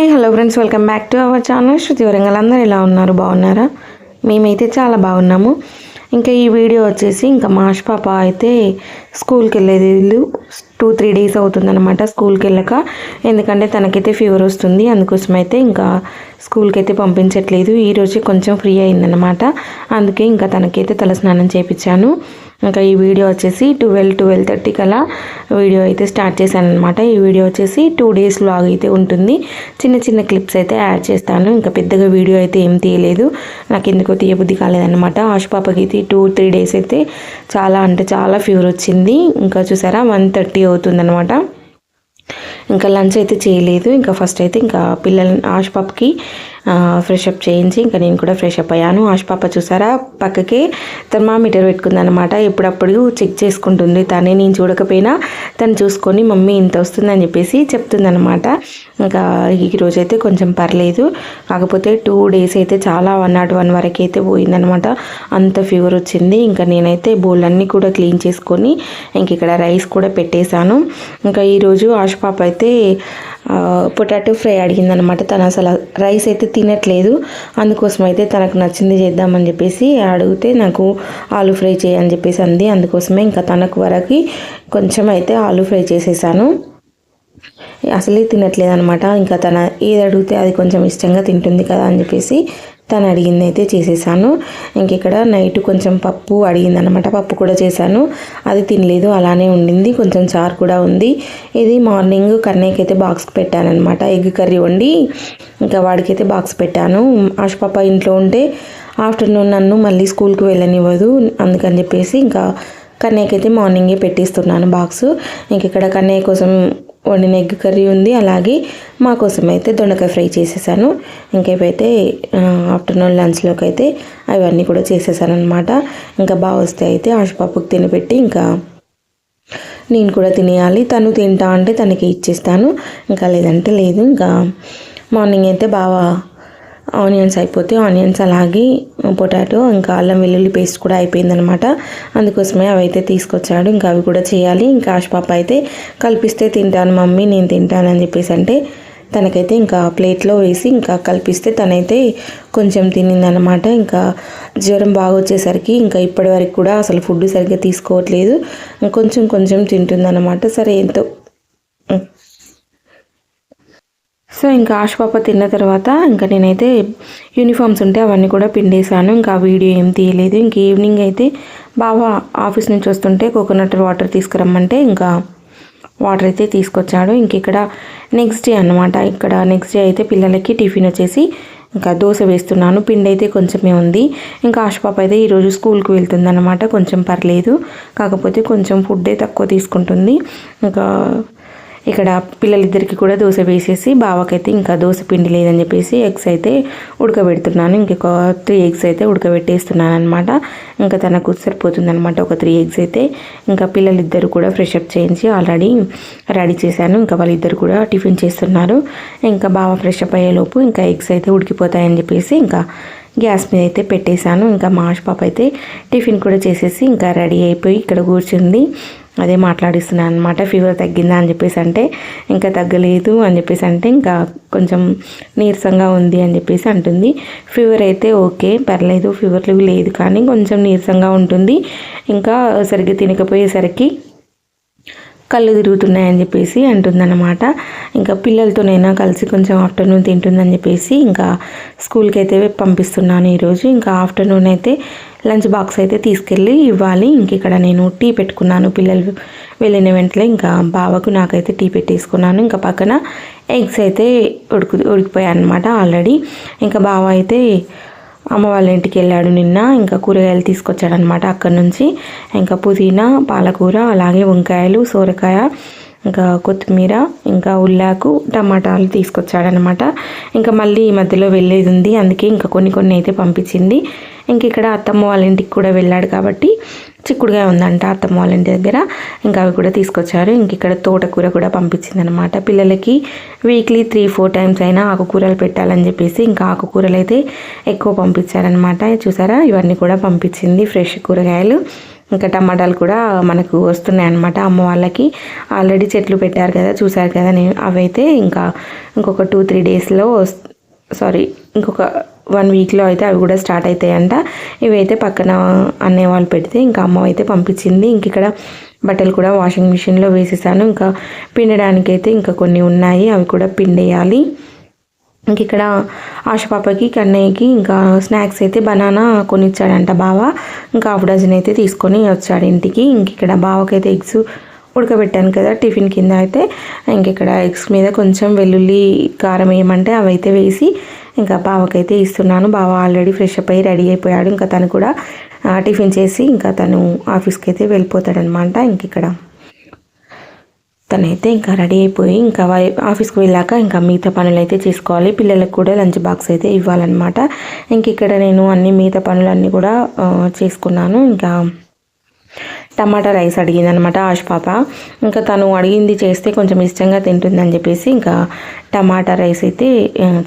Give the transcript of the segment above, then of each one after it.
Hi hello friends welcome back to our channel. Shruti Warangal అందరూ ఎలా ఉన్నారు? బాగున్నారా? మేమైతే చాలా బాగున్నాము. ఇంకా ఈ వీడియో వచ్చేసి ఇంకా మాష్ పాప అయితే స్కూల్కి వెళ్ళేది వీళ్ళు టూ త్రీ డేస్ అవుతుందన్నమాట స్కూల్కి వెళ్ళక ఎందుకంటే తనకైతే ఫీవర్ వస్తుంది అందుకోసం అయితే ఇంకా స్కూల్కి అయితే పంపించట్లేదు ఈరోజు కొంచెం ఫ్రీ అయిందనమాట అందుకే ఇంకా తనకైతే తల స్నానం చేయించాను ఇంకా ఈ వీడియో వచ్చేసి ట్వెల్వ్ ట్వెల్వ్ థర్టీ అలా వీడియో అయితే స్టార్ట్ చేశాను అనమాట ఈ వీడియో వచ్చేసి టూ డేస్ లాగ్ అయితే ఉంటుంది. చిన్న చిన్న క్లిప్స్ అయితే యాడ్ చేస్తాను. ఇంకా పెద్దగా వీడియో అయితే ఏం తీయలేదు. నాకు ఎందుకో తీయబుద్ధి కాలేదన్నమాట. ఆశ పాపకి అయితే టూ త్రీ డేస్ అయితే చాలా అంటే చాలా ఫీవర్ వచ్చింది. ఇంకా చూసారా? వన్ థర్టీ అవుతుందన్నమాట. ఇంకా లంచ్ అయితే చేయలేదు. ఇంకా ఫస్ట్ అయితే ఇంకా పిల్లల ఆశ పాపకి ఫ్రెష్ అప్ చేయించి ఇంకా నేను కూడా ఫ్రెష్ అప్ అయ్యాను. ఆశ పాప చూసారా? పక్కకే థర్మామీటర్ పెట్టుకుందనమాట ఎప్పుడప్పుడు చెక్ చేసుకుంటుంది. తనే నేను చూడకపోయినా తను చూసుకొని మమ్మీ ఇంత వస్తుందని చెప్పేసి చెప్తుందనమాట ఇంకా ఈరోజు అయితే కొంచెం పర్లేదు. కాకపోతే టూ డేస్ అయితే చాలా వన్ నాట్ వన్ వరకు అయితే పోయిందనమాట అంత ఫీవర్ వచ్చింది. ఇంకా నేనైతే బౌల్ అన్నీ కూడా క్లీన్ చేసుకొని ఇంక ఇక్కడ రైస్ కూడా పెట్టేశాను. ఇంకా ఈరోజు ఆశ పాప అయితే పొటాటో ఫ్రై అడిగిందనమాట. తను అసలు రైస్ అయితే తినట్లేదు. అందుకోసం అయితే తనకు నచ్చింది చేద్దామని చెప్పేసి అడిగితే నాకు ఆలు ఫ్రై చేయని చెప్పేసి అంది. అందుకోసమే ఇంకా తనకు వరకు కొంచెం అయితే ఆలు ఫ్రై చేసేసాను. అసలే తినట్లేదు అనమాట ఇంకా తన ఏది అడిగితే అది కొంచెం ఇష్టంగా తింటుంది కదా అని చెప్పేసి తను అడిగింది అయితే చేసేసాను. ఇంక ఇక్కడ నైట్ కొంచెం పప్పు అడిగిందనమాట పప్పు కూడా చేశాను. అది తినలేదు అలానే ఉండింది. కొంచెం చారు కూడా ఉంది. ఇది మార్నింగ్ కన్నయ్యకి అయితే బాక్స్కి పెట్టానమాట ఎగ్ కర్రీ వండి ఇంకా వాడికైతే బాక్స్ పెట్టాను. ఆశ పాప ఇంట్లో ఉంటే ఆఫ్టర్నూన్ నన్ను మళ్ళీ స్కూల్కి వెళ్ళనివ్వదు అందుకని చెప్పేసి ఇంకా కన్నయ్యకి అయితే మార్నింగే పెట్టిస్తున్నాను బాక్స్. ఇంక ఇక్కడ కన్నయ్య కోసం వండిన ఎగ్ కర్రీ ఉంది. అలాగే మా కోసం అయితే దొండకాయ ఫ్రై చేసేసాను. ఇంకేవైతే ఆఫ్టర్నూన్ లంచ్లోకి అయితే అవన్నీ కూడా చేసేసాను అనమాట ఇంకా బాగా వస్తే అయితే ఆశపాపకు తినబెట్టి ఇంకా నేను కూడా తినేయాలి. తను తింటా అంటే తనకి ఇచ్చేస్తాను. ఇంకా లేదంటే లేదు. ఇంకా మార్నింగ్ అయితే బాగా ఆనియన్స్ అయిపోతే ఆనియన్స్ అలాగే పొటాటో ఇంకా అల్లం వెల్లుల్లి పేస్ట్ కూడా అయిపోయిందనమాట అందుకోసమే అవి అయితే తీసుకొచ్చాడు. ఇంకా అవి కూడా చేయాలి. ఇంకా ఆశపాప అయితే కల్పిస్తే తింటాను మమ్మీ నేను తింటానని చెప్పేసి అంటే తనకైతే ఇంకా ప్లేట్లో వేసి ఇంకా కల్పిస్తే తనైతే కొంచెం తినిందనమాట ఇంకా జ్వరం బాగా వచ్చేసరికి ఇంకా ఇప్పటి వరకు కూడా అసలు ఫుడ్ సరిగ్గా తీసుకోవట్లేదు. కొంచెం కొంచెం తింటుందన్నమాట. సరే ఎంతో సో ఇంకా ఆశపాప తిన్న తర్వాత ఇంకా నేనైతే యూనిఫామ్స్ ఉంటే అవన్నీ కూడా పిండేశాను. ఇంకా వీడియో ఏం తీయలేదు. ఇంక ఈవినింగ్ అయితే బాగా ఆఫీస్ నుంచి వస్తుంటే కోకోనట్ వాటర్ తీసుకురమ్మంటే ఇంకా వాటర్ అయితే తీసుకొచ్చాడు. ఇంక ఇక్కడ నెక్స్ట్ డే అనమాట ఇక్కడ నెక్స్ట్ డే అయితే పిల్లలకి టిఫిన్ వచ్చేసి ఇంకా దోశ వేస్తున్నాను. పిండి అయితే కొంచెమే ఉంది. ఇంకా ఆశపాప అయితే ఈరోజు స్కూల్కి వెళ్తుంది కొంచెం పర్లేదు. కాకపోతే కొంచెం ఫుడ్డే తక్కువ తీసుకుంటుంది. ఇంకా ఇక్కడ పిల్లలిద్దరికి కూడా దోశ వేసేసి బావకైతే ఇంకా దోశ పిండి లేదని చెప్పేసి ఎగ్స్ అయితే ఉడకబెడుతున్నాను. ఇంకొక త్రీ ఎగ్స్ అయితే ఉడకబెట్టేస్తున్నాను అనమాట ఇంకా తనకు సరిపోతుంది అనమాట ఒక త్రీ ఎగ్స్ అయితే. ఇంకా పిల్లలిద్దరు కూడా ఫ్రెష్ అప్ చేయించి ఆల్రెడీ రెడీ చేశాను. ఇంకా వాళ్ళిద్దరు కూడా టిఫిన్ చేస్తున్నారు. ఇంకా బావ ఫ్రెష్ అప్ అయ్యేలోపు ఇంకా ఎగ్స్ అయితే ఉడికిపోతాయని చెప్పేసి ఇంకా గ్యాస్ మీద అయితే పెట్టేశాను. ఇంకా మాష్ పాప అయితే టిఫిన్ కూడా చేసేసి ఇంకా రెడీ అయిపోయి ఇక్కడ కూర్చుంది. అదే మాట్లాడిస్తున్నాను అనమాట ఫీవర్ తగ్గిందా అని చెప్పేసి అంటే ఇంకా తగ్గలేదు అని చెప్పేసి అంటే ఇంకా కొంచెం నీరసంగా ఉంది అని చెప్పేసి అంటుంది. ఫీవర్ అయితే ఓకే పర్లేదు ఫీవర్ లేదు కానీ కొంచెం నీరసంగా ఉంటుంది. ఇంకా సరిగ్గా తినకపోయేసరికి కళ్ళు తిరుగుతున్నాయని చెప్పేసి అంటుందన్నమాట. ఇంకా పిల్లలతోనైనా కలిసి కొంచెం ఆఫ్టర్నూన్ తింటుందని చెప్పేసి ఇంకా స్కూల్కి అయితే పంపిస్తున్నాను ఈరోజు. ఇంకా ఆఫ్టర్నూన్ అయితే లంచ్ బాక్స్ అయితే తీసుకెళ్ళి ఇవ్వాలి. ఇంక ఇక్కడ నేను టీ పెట్టుకున్నాను. పిల్లలు వెళ్ళిన వెంటనే ఇంకా బావకు నాకైతే టీ పెట్టేసుకున్నాను. ఇంకా పక్కన ఎగ్స్ అయితే ఉడుకు ఉడికిపోయాయి అనమాట ఆల్రెడీ. ఇంకా బావ అయితే అమ్మ వాళ్ళ ఇంటికి వెళ్ళాడు నిన్న. ఇంకా కూరగాయలు తీసుకొచ్చాడనమాట అక్కడ నుంచి. ఇంకా పుదీనా పాలకూర అలాగే వంకాయలు సోరకాయ ఇంకా కొత్తిమీర ఇంకా ఉల్లాకు టమాటాలు తీసుకొచ్చాడనమాట. ఇంకా మళ్ళీ ఈ మధ్యలో వెళ్ళేది ఉంది. అందుకే ఇంకా కొన్ని కొన్ని అయితే పంపించింది. ఇంక ఇక్కడ అత్తమ్మ వాళ్ళ ఇంటికి కూడా వెళ్ళాడు కాబట్టి చిక్కుడుగా ఉందంట అత్తమ్మ వాళ్ళ ఇంటి దగ్గర. ఇంకా అవి కూడా తీసుకొచ్చారు. ఇంక ఇక్కడ తోటకూర కూడా పంపించింది అనమాట పిల్లలకి వీక్లీ త్రీ ఫోర్ టైమ్స్ అయినా ఆకుకూరలు పెట్టాలని చెప్పేసి ఇంకా ఆకుకూరలు అయితే ఎక్కువ పంపించారనమాట. చూసారా? ఇవన్నీ కూడా పంపించింది ఫ్రెష్ కూరగాయలు. ఇంకా టమాటాలు కూడా మనకు వస్తున్నాయి అన్నమాట అమ్మ వాళ్ళకి. ఆల్రెడీ చెట్లు పెట్టారు కదా చూసారు కదా నేను. అవైతే ఇంకా ఇంకొక టూ త్రీ డేస్లో సారీ ఇంకొక వన్ వీక్లో అయితే అవి కూడా స్టార్ట్ అవుతాయంట ఇవైతే పక్కన అన్నయ్య వాళ్ళు పెడితే ఇంకా అమ్మ అయితే పంపించింది. ఇంక ఇక్కడ బట్టలు కూడా వాషింగ్ మిషన్లో వేసేసాను. ఇంకా పిండడానికి అయితే ఇంకా కొన్ని ఉన్నాయి అవి కూడా పిండేయాలి. ఇంక ఇక్కడ ఆశ పాపకి కన్నయ్యకి ఇంకా స్నాక్స్ అయితే బనానా కొనిచ్చాడంట బావ. ఇంకా హాఫ్ డజన్ అయితే తీసుకొని వచ్చాడు ఇంటికి. ఇంక ఇక్కడ బావకైతే ఎగ్స్ ఉడకబెట్టాను కదా టిఫిన్ కింద అయితే. ఇంక ఇక్కడ ఎగ్స్ మీద కొంచెం వెల్లుల్లి కారం వేయమంటే అవి అయితే వేసి ఇంకా బావకైతే ఇస్తున్నాను. బావ ఆల్రెడీ ఫ్రెష్ అప్ అయ్యి రెడీ అయిపోయాడు. ఇంకా తను కూడా టిఫిన్ చేసి ఇంకా తను ఆఫీస్కి అయితే వెళ్ళిపోతాడనమాట ఇంక ఇక్కడ తనైతే ఇంకా రెడీ అయిపోయి ఇంకా వై- ఆఫీస్కి వెళ్ళాక ఇంకా మిగతా పనులు అయితే చేసుకోవాలి. పిల్లలకు కూడా లంచ్ బాక్స్ అయితే ఇవ్వాలన్నమాట. ఇంక ఇక్కడ నేను అన్ని మిగతా పనులన్నీ కూడా చేసుకున్నాను. ఇంకా టమాటా రైస్ అడిగింది అనమాట ఆశ పాప. ఇంకా తను అడిగింది చేస్తే కొంచెం ఇష్టంగా తింటుందని చెప్పేసి ఇంకా టమాటా రైస్ అయితే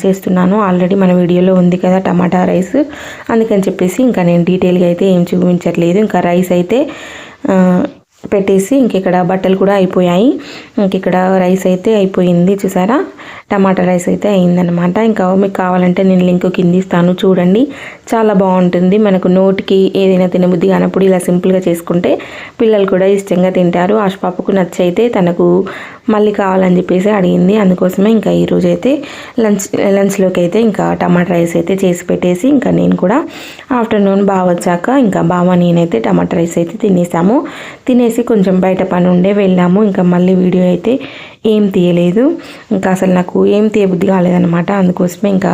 చేస్తున్నాను. ఆల్రెడీ మన వీడియోలో ఉంది కదా టమాటా రైస్. అందుకని చెప్పేసి ఇంకా నేను డీటెయిల్గా అయితే ఏం చూపించట్లేదు. ఇంకా రైస్ అయితే పెట్టేసి ఇంక ఇక్కడ బట్టలు కూడా అయిపోయాయి. ఇంక ఇక్కడ రైస్ అయితే అయిపోయింది చూసారా? టమాటా రైస్ అయితే అయిందనమాట ఇంకా మీకు కావాలంటే నేను లింక్ కింద ఇస్తాను చూడండి. చాలా బాగుంటుంది. మనకు నోటికి ఏదైనా తినబుద్ధి కానప్పుడు ఇలా సింపుల్గా చేసుకుంటే పిల్లలు కూడా ఇష్టంగా తింటారు. ఆశ పాపకు నచ్చైతే తనకు మళ్ళీ కావాలని చెప్పేసి అడిగింది. అందుకోసమే ఇంకా ఈరోజు అయితే లంచ్ లంచ్లోకి అయితే ఇంకా టమాటా రైస్ అయితే చేసి పెట్టేసి ఇంకా నేను కూడా ఆఫ్టర్నూన్ బాగా వచ్చాక ఇంకా బావ నేనైతే టమాటా రైస్ అయితే తినేసాము. తినేసి కొంచెం బయట పని ఉండే వెళ్ళాము. ఇంకా మళ్ళీ వీడియో అయితే ఏం తీయలేదు. ఇంకా అసలు నాకు ఏం తీయబుద్ధి కాలేదన్నమాట. అందుకోసమే ఇంకా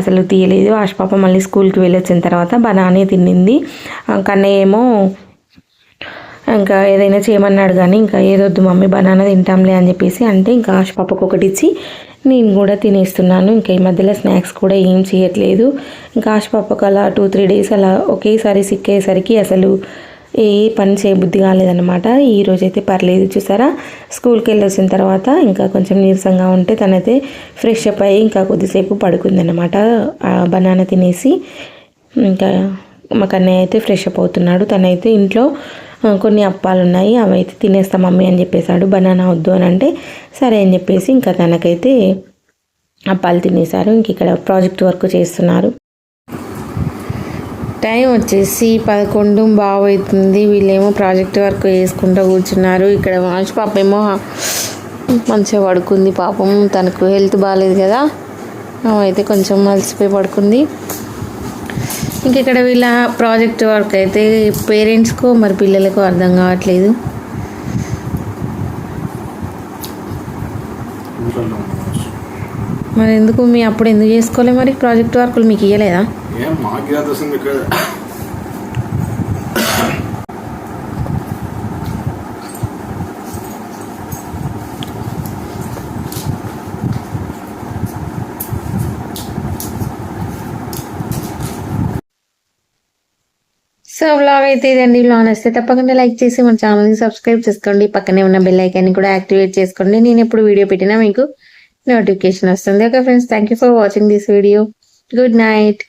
అసలు తీయలేదు. ఆశపాప మళ్ళీ స్కూల్కి వెళ్ళి వచ్చిన తర్వాత బనానే తిన్నింది. కన్నయ్య ఏమో ఇంకా ఏదైనా చేయమన్నాడు కానీ ఇంకా ఏదొద్దు మమ్మీ బనానా తింటాంలే అని చెప్పేసి అంటే ఇంకా ఆశపాపకు ఒకటి ఇచ్చి నేను కూడా తినేస్తున్నాను. ఇంకా ఈ మధ్యలో స్నాక్స్ కూడా ఏం చేయట్లేదు. ఇంకా ఆశపాపకు అలా టూ త్రీ డేస్ అలా ఒకేసారి సిక్ అయ్యేసరికి అసలు ఏ పని చేయబుద్ధి కాలేదన్నమాట. ఈరోజైతే పర్లేదు చూసారా? స్కూల్కి వెళ్ళి వచ్చిన తర్వాత ఇంకా కొంచెం నీరసంగా ఉంటే తనైతే ఫ్రెష్ అప్ అయ్యి ఇంకా కొద్దిసేపు పడుకుందనమాట బనానా తినేసి ఇంకా మా కన్నయ్య అయితే ఫ్రెష్ అప్ అవుతున్నాడు. తనైతే ఇంట్లో కొన్ని అప్పాలు ఉన్నాయి అవి అయితే తినేస్తా మమ్మీ అని చెప్పేశాడు. బనానా వద్దు అని అంటే సరే అని చెప్పేసి ఇంకా తనకైతే అప్పాలు తినేశారు. ఇంక ఇక్కడ ప్రాజెక్ట్ వర్క్ చేస్తున్నారు. టైం వచ్చేసి పదకొండు బాగా అవుతుంది వీళ్ళేమో ప్రాజెక్ట్ వర్క్ చేసుకుంటూ కూర్చున్నారు. ఇక్కడ వాష్ పాప ఏమో మంచిగా పడుకుంది పాపం. తనకు హెల్త్ బాగాలేదు కదా. అయితే కొంచెం అలసిపోయి పడుకుంది. ఇంక ఇక్కడ వీళ్ళ ప్రాజెక్ట్ వర్క్ అయితే పేరెంట్స్కో మరి పిల్లలకు అర్థం కావట్లేదు. మరి ఎందుకు మీ అప్పుడు ఎందుకు చేసుకోలే మరి ప్రాజెక్ట్ వర్కులు మీకు ఇవ్వలేదా ఏం మాకు ఇక్కడ? సో వ్లాగ్ అయితే ఇదండి. వ్లాగ్ నచ్చితే తప్పకుండా లైక్ చేసి మన ఛానల్ని సబ్స్క్రైబ్ చేసుకోండి. పక్కనే ఉన్న బెల్ ఐకాన్ని కూడా యాక్టివేట్ చేసుకోండి. నేను ఎప్పుడు వీడియో పెట్టినా మీకు నోటిఫికేషన్ వస్తుంది. Okay friends thank you for watching this video good night